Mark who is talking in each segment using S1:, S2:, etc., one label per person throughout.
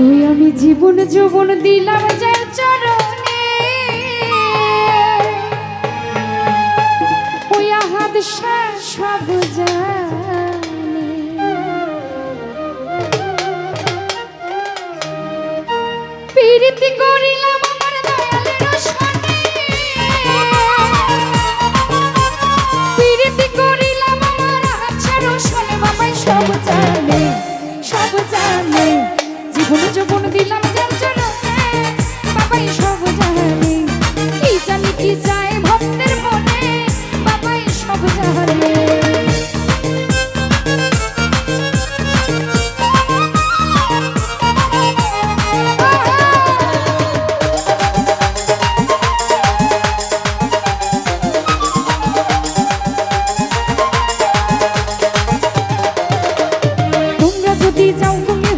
S1: ওই আমি জীবন যৌবন দিলাম যার চরণে। ওই আহাদ সব জানে জীবন যৌবন দিলাম যার চরণে বাবাই সব জানে কি জানি কি যায় ভক্তের মনে। বাবাই সব জানে যদি যাও তুমি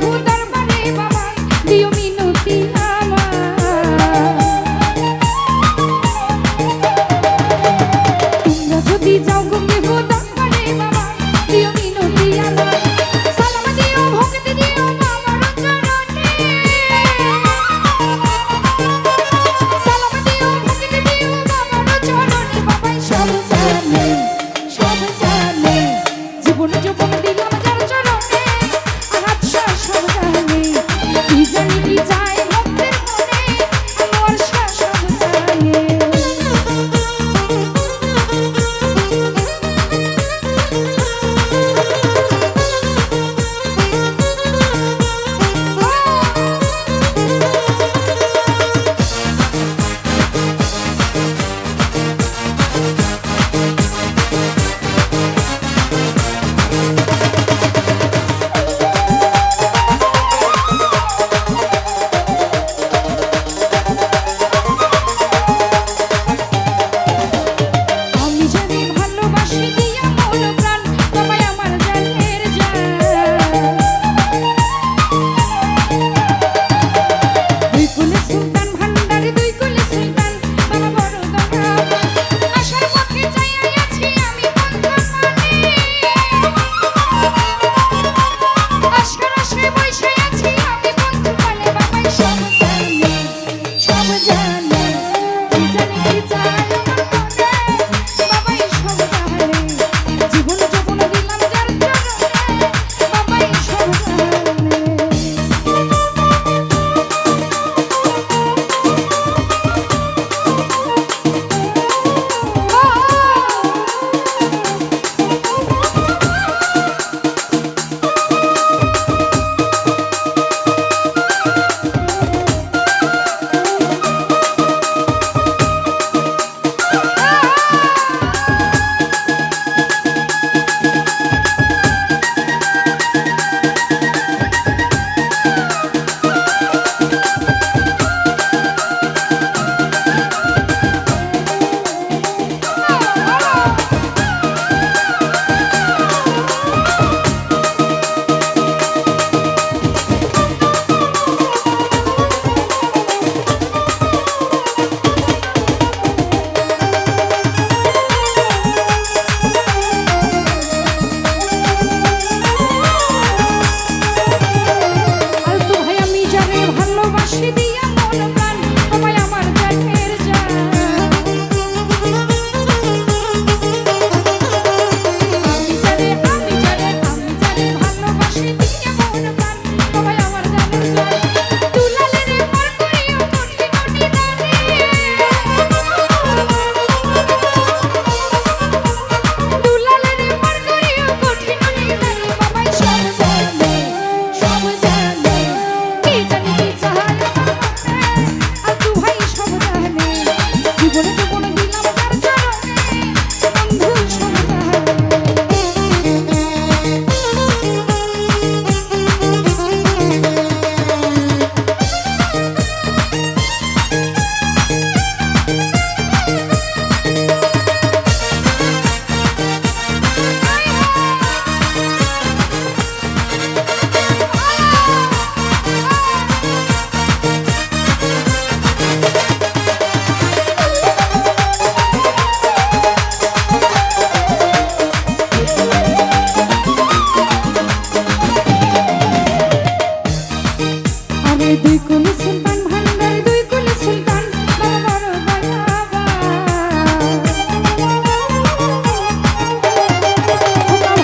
S1: দুই কুলি সুলতান ভান্ডার, দুই কুলি সুলতান বাবা বড় দয়াবান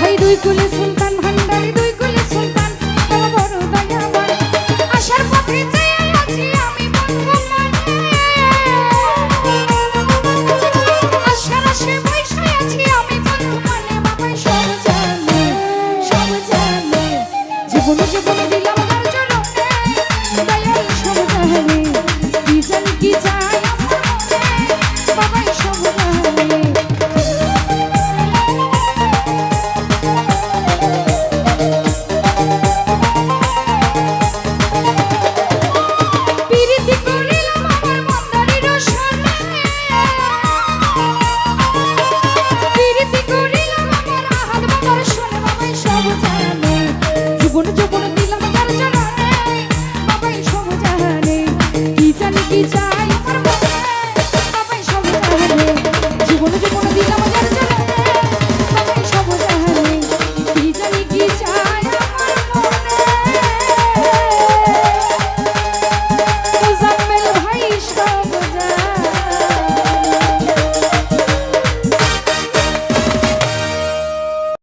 S1: ভাই, দুই কুলি সুলতান ভান্ডার, দুই কুলি সুলতান বাবা বড় দয়াবান পথে চেয়ে আছি আমি বন্ধু আশার আশে বসে আছি আমি বন্ধু মানে বাবাই সব জানে সব জানে। জীবন জীবন দিলাম guitar.